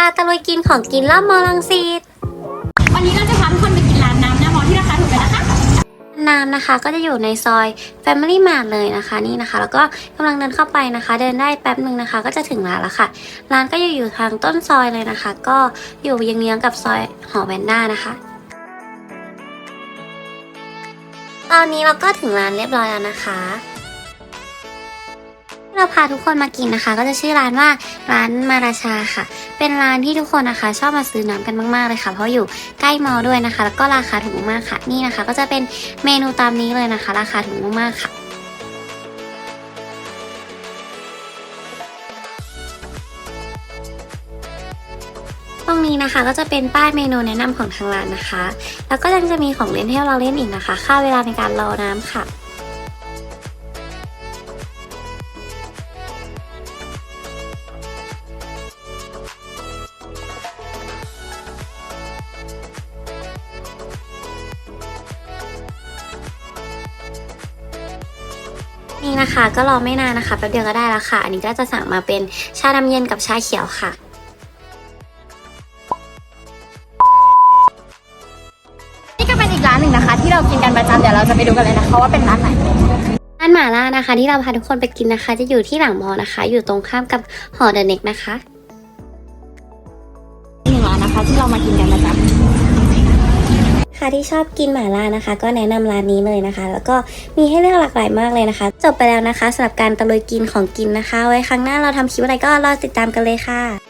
พาตะลุยกินของกินรอบมอลังสิตวันนี้เราจะพาทุกคนไปกินร้านน้ำหน้ามอที่ราคาถูกกันนะคะน้ำนะคะก็จะอยู่ในซอย Family Mart เลยนะคะนี่นะคะ แล้วก็กำลังเดินเข้าไปนะคะ เดินได้แป๊บหนึ่งนะคะ ก็จะถึงร้านแล้วค่ะ ร้านก็อยู่อยู่ทางต้นซอยเลยนะคะ ก็อยู่เยื้องๆกับซอยหอแวนด้านะคะ ตอนนี้เราก็ถึงร้านเรียบร้อยแล้วนะคะที่ เราพาทุกคนมากินนะคะ ก็จะชื่อร้านว่าร้านมาราชาค่ะ เป็นร้านที่ทุกคนนะคะ ชอบมาซื้อน้ำกันมากๆเลยค่ะ เพราะอยู่ใกล้มอลด้วยนะคะ แล้วก็ราคาถูกมากค่ะ นี่นะคะ ก็จะเป็นเมนูตามนี้เลยนะคะ ราคาถูกมากๆค่ะตรงนี้นะคะก็จะเป็นป้ายเมนูแนะนำของทางร้านนะคะ แล้วก็ยังจะมีของเล่นให้เราเล่นอีกนะคะ ค่าเวลาในการรอน้ำค่ะ นี่นะคะก็รอไม่นานนะคะแป๊บเดียวก็ได้แล้วค่ะ อันนี้ก็จะสั่งมาเป็นชาดำเย็นกับชาเขียวค่ะนี่ก็เป็นอีกร้านหนึ่งนะคะ ที่เรากินกันประจำเดี๋ยวเราจะไปดูกันเลยนะคะว่าเป็นร้านไหนร้านหม่าล่านะคะ ที่เราพาทุกคนไปกินนะคะ จะอยู่ที่หลังมอนะคะ อยู่ตรงข้ามกับหอเดอะเน็กนะคะหนึ่งร้านนะคะ ที่เรามากินกันประจำ ค่ะที่ชอบกินหม่าล่านะคะ ก็แนะนำร้านนี้เลยนะคะ แล้วก็มีให้เลือกหลากหลายมากเลยนะคะ จบไปแล้วนะคะสำหรับการตะลุยกินของกินนะคะ ไว้ครั้งหน้าเราทำคลิปอะไรก็รอติดตามกันเลยค่ะ